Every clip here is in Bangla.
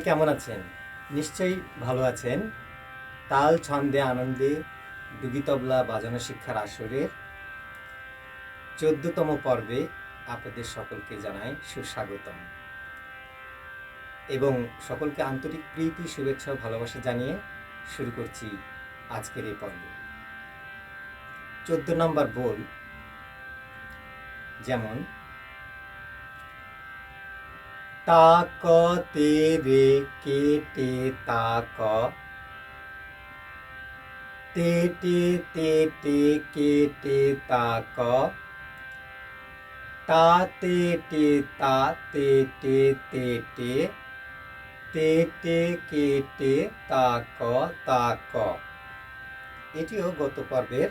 কেমন আছেন? নিশ্চয়ই ভালো আছেন। তাল ছন্দে আনন্দে তবলা বাজানো শিক্ষার আসরের চোদ্দতম পর্বে আপনাদের সকলকে জানাই সুস্বাগতম। এবং সকলকে আন্তরিক প্রীতি, শুভেচ্ছা ভালোবাসা জানিয়ে শুরু করছি আজকের এই পর্ব। চোদ্দ নম্বর বোল যেমন তাক তেরে কেটে তাক। তেটে তেটে কেটে তাক। তা তেটে তা তেটে তেটে তেটে কেটে তাক তাক। এটিও গত পর্বের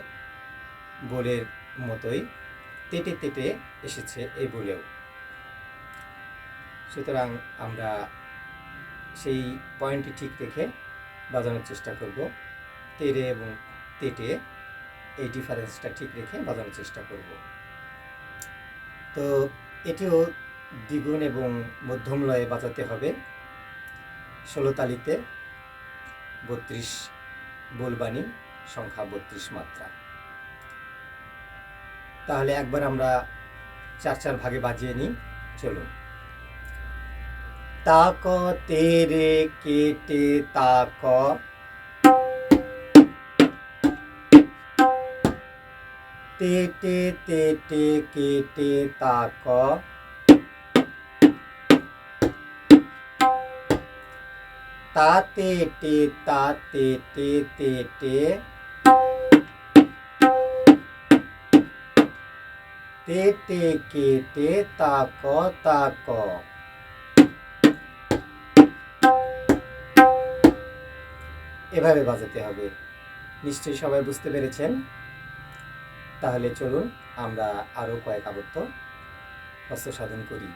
বোলের মতোই তেটে তেটে এসেছে এই বলেও সুতরাং আমরা সেই পয়েন্টটি ঠিক রেখে বাজানোর চেষ্টা করব। তেরে এবং তেটে এই ডিফারেন্সটা ঠিক রেখে বাজানোর চেষ্টা করব। তো এটিও দ্বিগুণ এবং মধ্যম লয়ে বাজাতে হবে। ষোলো তালিতে বত্রিশ বোলবাণী সংখ্যা বত্রিশ মাত্রা। তাহলে একবার আমরা চার চার ভাগে বাজিয়ে নিই। চলুন। তাক তেরে কেটে তাক। তেটে তেটে কেটে তাক। তা তেটে তা তেটে তেটে। তেটে, কেটে তাক তাক। এভাবে বাজাতে হবে। নিশ্চয়ই সবাই বুঝতে পেরেছেন? তাহলে চলুন আমরা আরও কয়েক আবদ্ধ হস্ত সাধন করি।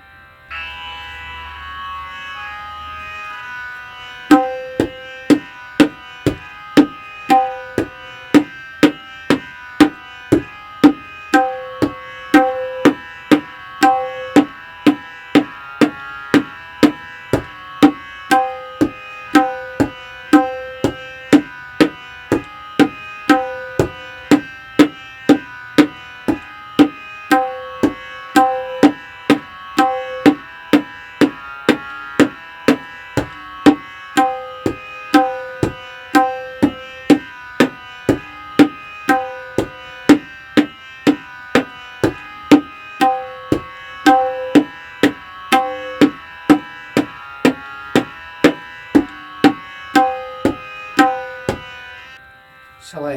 সবাই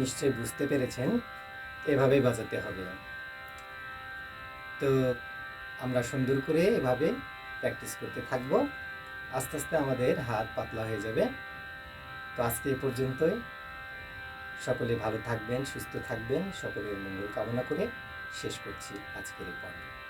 নিশ্চয়ই বুঝতে পেরেছেন, এভাবেই বাজাতে হবে। তো আমরা সুন্দর করে এভাবে প্র্যাকটিস করতে থাকব। আস্তে আস্তে আমাদের হাত পাতলা হয়ে যাবে। তো আজকে এ পর্যন্তই। সকলে ভালো থাকবেন, সুস্থ থাকবেন। সকলের মঙ্গল কামনা করে শেষ করছি আজকের এই পর্ব।